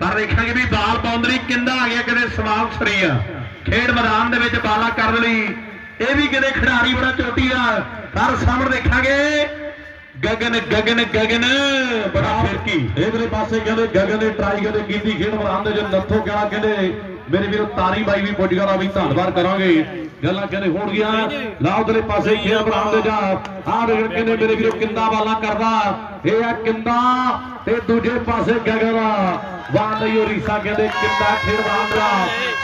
ਪਰ ਦੇਖਾਂਗੇ ਵੀ ਬਾਲ ਬਾਉਂਡਰੀ ਕਿੰਦਾ ਆ ਗਿਆ ਕਿਤੇ ਸਮਾਲ ਸਰੀਆ ਖੇਡ ਮੈਦਾਨ ਦੇ ਵਿੱਚ ਬਾਲਾ ਕਰਨ ਲਈ ਇਹ ਵੀ ਕਿਤੇ ਖਿਡਾਰੀ ਬੜਾ ਚੋਟੀ ਆ ਪਰ ਸਾਹਮਣੇ ਦੇਖਾਂਗੇ ਗਗਨ ਗਗਨ ਗਗਨ ਬੜਾ ਫਿਰਕੀ ਇਧਰੇ ਪਾਸੇ ਕਹਿੰਦੇ ਗਗਨ ਨੇ ਟਰਾਈ ਕਹਿੰਦੇ ਕੀਤੀ ਖੇਡ ਮੈਦਾਨ ਦੇ ਜੋ ਨੱਥੋ ਕਿਹੜਾ ਕਹਿੰਦੇ ਮੇਰੇ ਵੀਰੋ ਤਾਰੀ ਬਾਈ ਵੀ ਪੁੱਜ ਗਿਆ ਦਾ ਵੀ ਧੰਨਵਾਦ ਕਰਾਂਗੇ। ਗੱਲਾਂ ਕਹਿੰਦੇ ਹੋਣ ਗਿਆ। ਲਾ ਉਧਰੇ ਪਾਸੇ ਖੇਡ ਮੈਦਾਨ ਦੇ ਜਾ ਆਹ ਦੇਖ ਕਹਿੰਦੇ ਮੇਰੇ ਵੀਰੋ ਕਿੰਦਾ ਵਾਲਾ ਕਰਦਾ। ਇਹ ਆ ਕਿੰਦਾ ਤੇ ਦੂਜੇ ਪਾਸੇ ਗਗਨ। ਵਾਹ ਲਈ ਕਹਿੰਦੇ ਕਿੰਦਾ ਖੇਡ ਮੈਦਾਨ ਦਾ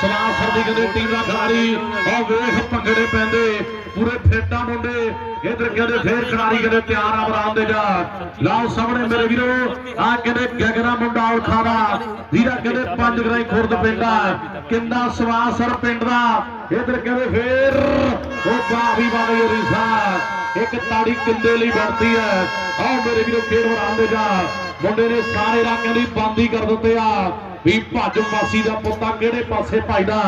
ਸਲਾਹ ਕਹਿੰਦੇ ਟੀਮ ਦਾ ਖਿਡਾਰੀ। ਉਹ ਵੇਖ ਭੰਗੜੇ ਪੈਂਦੇ, ਪੂਰੇ ਫੇਟਾ ਮੁੰਡੇ। ਇਧਰ ਕਹਿੰਦੇ ਫੇਰ ਖਿਡਾਰੀ ਕਹਿੰਦੇ ਤਿਆਰ ਆ ਮੈਦਾਨ ਦੇ ਜਾ। ਲਾਓ ਸਾਹਮਣੇ ਮੇਰੇ ਵੀਰੋ, ਆ ਕਹਿੰਦੇ ਗਗਨਾ ਮੁੰਡਾ ਔਲਖਾ ਦਾ। ਵੀਰਾ ਕਹਿੰਦੇ ਪੰਜ ਗਰਾਈ ਖੁਰਦ ਪਿੰਡਾ ਕਿੰਦਾ ਸਵਾਸਰ ਪਿੰਡ ਦਾ। ਇਧਰ ਕਹਿੰਦੇ ਫੇਰ ਇੱਕ ਤਾੜੀ ਕਿੰਦੇ ਲਈ ਬਣਦੀ ਹੈ। ਆਓ ਮੇਰੇ ਵੀਰੋ ਫੇਰ ਮੈਦਾਨ ਦੇ ਜਾ ਮੁੰਡੇ ਨੇ ਸਾਰੇ ਇਲਾਕਿਆਂ ਦੀ ਬੰਦੀ ਕਰ ਦਿੱਤੇ ਆ। ਵੀ ਭੱਜ ਮਾਸੀ ਦਾ ਪੁੱਤਾ ਕਿਹੜੇ ਪਾਸੇ ਭਜਦਾ?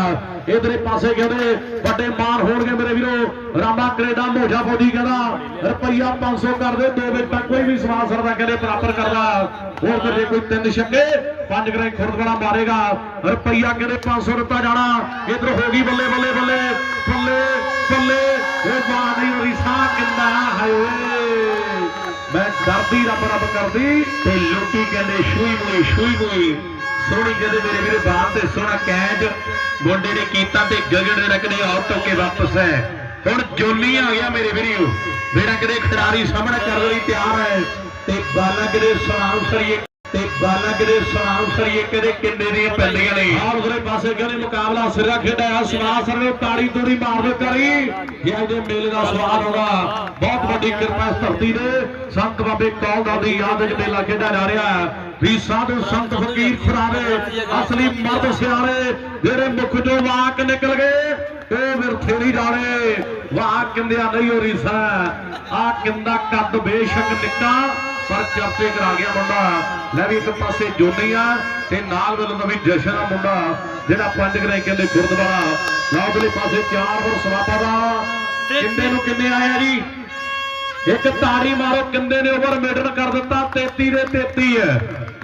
ਇਧਰੇ ਪਾਸੇ ਕਹਿੰਦੇ, ਵੱਡੇ ਮਾਰ ਹੋਣਗੇ ਮੇਰੇ ਵੀਰੋ। ਰਾਮਾ ਕੈਨੇਡਾ ਮੋਜਾ ਫੌਜੀ ਕਹਿੰਦਾ, ਰੁਪਈਆ 500 ਕਰ ਦੇ, ਦੋ ਵਜੇ ਤੱਕ ਕੋਈ ਵੀ ਸਮਾਨ ਸਰਦਾ ਕਹਿੰਦੇ ਬਰਾਬਰ ਕਰਦਾ। ਹੋਰ ਤੇ ਜੇ ਕੋਈ ਤਿੰਨ ਛੱਕੇ, ਪੰਜ ਗਰੇ ਖੁਰਦਵਾਲਾ ਮਾਰੇਗਾ। ਰੁਪਈਆ ਕਹਿੰਦੇ 500 ਦਿੱਤਾ ਜਾਣਾ? ਇਧਰ ਹੋ ਗਈ ਬੱਲੇ ਬੱਲੇ ਬੱਲੇ। ਬੱਲੇ ਬੱਲੇ। ਉਹ ਮਾਂ ਰਿਸਾ ਕਿੰਦਾ ਹਾਏ ਮੈਂ ਡਰਦੀ ਰੱਬ ਰੱਬ ਕਰਦੀ ਤੇ ਲੋਕੀ ਕਹਿੰਦੇ ਸ਼ੂਈ ਮੂਈ ਸ਼ੂਈ ਮੂਈ। ਸੋਹਣੀ ਕਹਿੰਦੇ ਮੇਰੇ ਵੀਰੇ ਬਾਹਰ ਤੇ ਸੋਹਣਾ ਕੈਚ ਮੁੰਡੇ ਨੇ ਕੀਤਾ ਤੇ ਗਗਨ ਨੇ ਰਕਨੇ ਆਊਟ ਹੋ ਕੇ ਵਾਪਸ ਹੈ। ਹੁਣ ਜੋਲੀ ਆ ਗਿਆ ਮੇਰੇ ਵੀਰੋ ਜਿਹੜਾ ਕਿਤੇ ਖਿਡਾਰੀ ਸਾਹਮਣੇ ਕਰਨ ਲਈ ਤਿਆਰ ਹੈ ਤੇ ਬਾਲਾ ਕਿਤੇ ਸਲਾਮ ਸਰੀਏ ਤੇ ਬਾਲਾ ਕਿਤੇ ਸਲਾਮ ਸਰੀਏ, ਕਿਤੇ ਕਿੰਨੇ ਦੀਆਂ ਪੈਂਦੀਆਂ ਨੇ। ਆਹ ਉਧਰੇ ਪਾਸੇ ਕਹਿੰਦੇ ਮੁਕਾਬਲਾ ਸਿਰਾ ਖੇਡਿਆ ਸਮਾਸਰ ਨੇ ਤਾੜੀ ਤੋੜੀ ਮਾਰ ਕਰੀ ਜੇ ਇਹਦੇ ਮੇਲੇ ਦਾ ਸਵਾਦ ਆਉਣਾ ਬਹੁਤ ਵੱਡੀ ਕਿਰਪਾ ਇਸ ਧਰਤੀ ਦੇ ਸੰਤ ਬਾਬੇ ਕੌਲਦਾ ਦੀ ਯਾਦ ਵਿੱਚ ਮੇਲਾ ਖੇਡਿਆ ਜਾ ਰਿਹਾ ਹੈ। ਵੀ ਸਾਧੂ ਸੰਤ ਫਕੀਰ ਖਰਾਵੇ ਅਸਲੀ ਮਰਦ ਸਿਆਣੇ, ਜਿਹੜੇ ਮੁਖ ਚੋਂ ਵਾਕ ਨਿਕਲ ਗਏ ਉਹ ਵਿਰਥੇ ਨਹੀਂ ਜਾਣੇ। ਵਾਹ ਕਿੰਦਿਆ ਨਹੀਂ ਹੋ ਰਹੀ ਸਾ ਆ ਕਿੰਦਾ ਕੱਦ ਬੇਸ਼ੱਕ ਨਿੱਕਾ। ਪਰ ਚਰਚੇ ਕਰਾ ਗਿਆ ਮੁੰਡਾ। ਲੈ ਵੀ ਇੱਕ ਪਾਸੇ ਜੋਨੀ ਆ ਤੇ ਨਾਲ ਵੱਲੋਂ ਦਾ ਵੀ ਜਸ਼ਨ ਦਾ ਮੁੰਡਾ ਜਿਹੜਾ ਪੰਜ ਗਰਾਈ ਕਹਿੰਦੇ ਗੁਰਦੁਆਰਾ। ਨਾ ਉਧਰਲੇ ਪਾਸੇ ਚਾਰ ਵਰ ਸਵਾਪਾ ਦਾ। ਕਿੰਨੇ ਨੂੰ ਕਿੰਨੇ ਆਇਆ ਜੀ? ਇੱਕ ਤਾੜੀ ਮਾਰੋ ਕਿੰਦੇ ਨੇ ਓਵਰ ਮੇਡਨ ਕਰ ਦਿੱਤਾ? 33 ਦੇ 33 ਹੈ।